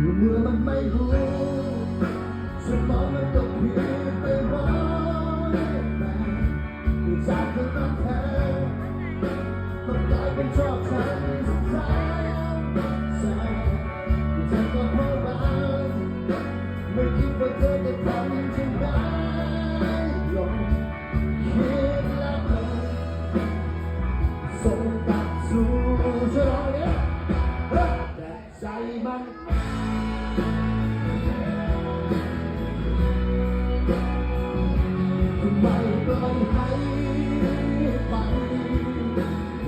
อยู่เมื่อมันไม่รู้สมองมันก็เพียงไปร้อยแต่ที่จากเธอต้องแพ้ต้องกลายเป็นชอบฉันสุดท้ายใช่ที่เธอก็เพราะรักไม่คิดว่าเธอจะทำฉันได้ลงคิดแล้วเธอส่งกลับสู่ฉันเนี่ยแต่ใจมัน